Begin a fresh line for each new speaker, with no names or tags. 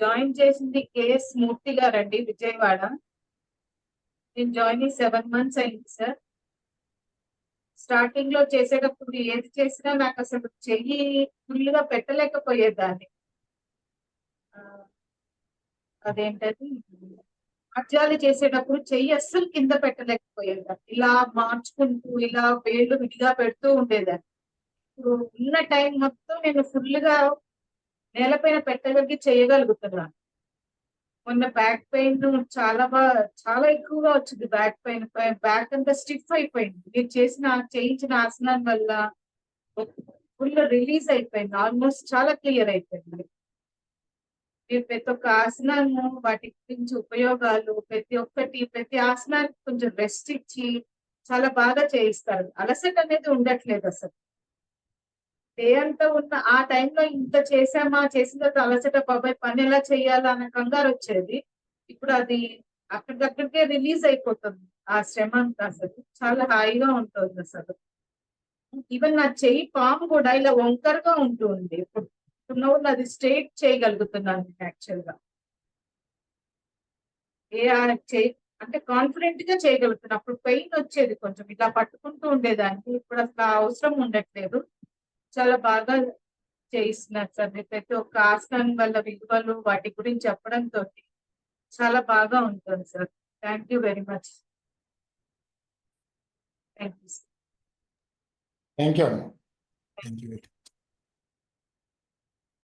Join చేసింది KS మూర్తి గారండి విజయవాడ. నేను జాయిన్ అయ్యి సెవెన్ మంత్స్ అయింది సార్. స్టార్టింగ్లో చేసేటప్పుడు ఏది చేసినా నాకు అసలు చెయ్యి ఫుల్గా పెట్టలేకపోయేదాన్ని అదేంటది? అజ్జాలు చేసేటప్పుడు చెయ్యి అస్సలు కింద పెట్టలేకపోయేదాన్ని ఇలా మార్చుకుంటూ ఇలా వేళ్ళు విడిగా పెడుతూ ఉండేదాన్ని. ఇప్పుడు ఉన్న టైం మొత్తం నేను ఫుల్గా నేలపైన పెట్టగలిగి చేయగలుగుతున్నాను మొన్న బ్యాక్ పెయిన్ చాలా బాగా చాలా ఎక్కువగా వచ్చింది బ్యాక్ పెయిన్ బ్యాక్ అంతా స్టిఫ్ అయిపోయింది. మీరు చేసిన చేయించిన ఆసనం వల్ల ఫుల్ రిలీజ్ అయిపోయింది. ఆల్మోస్ట్ చాలా క్లియర్ అయిపోయింది. మీరు ప్రతి ఒక్క ఆసనాలను వాటి గురించి ఉపయోగాలు ప్రతి ఒక్కటి ప్రతి ఆసనానికి కొంచెం రెస్ట్ ఇచ్చి చాలా బాగా చేయిస్తారు. అలసట అనేది ఉండట్లేదు అసలు. డే అంతా ఉన్న ఆ టైంలో ఇంత చేసామా చేసిన తర్వాత అలసట బాబాయ్ పని ఎలా చేయాలా అన్న కంగారు వచ్చేది. ఇప్పుడు అది అక్కడికక్కడికే రిలీజ్ అయిపోతుంది. ఆ శ్రమ అంతా అసలు చాలా హాయిగా ఉంటుంది అసలు. ఈవెన్ నా చెయ్యి పాము కూడా ఇలా వంకరగా ఉంటుంది ఇప్పుడు ఇప్పుడు అది స్ట్రైట్ చేయగలుగుతున్నాను యాక్చువల్గా. ఏ ఆ చేయి అంటే కాన్ఫిడెంట్గా చేయగలుగుతున్నా. అప్పుడు పెయిన్ వచ్చేది కొంచెం. ఇలా పట్టుకుంటూ ఉండేదానికి ఇప్పుడు అసలు అవసరం ఉండట్లేదు. చాలా బాగా చేయిస్తున్నారు సార్. మీరు ప్రతి ఒక్క ఆసనం వల్ల విలువలు వాటి గురించి చెప్పడంతో చాలా బాగా ఉంటుంది sir. Thank you very much. Thank you
thank you అమ్మా థ్యాంక్ యూ.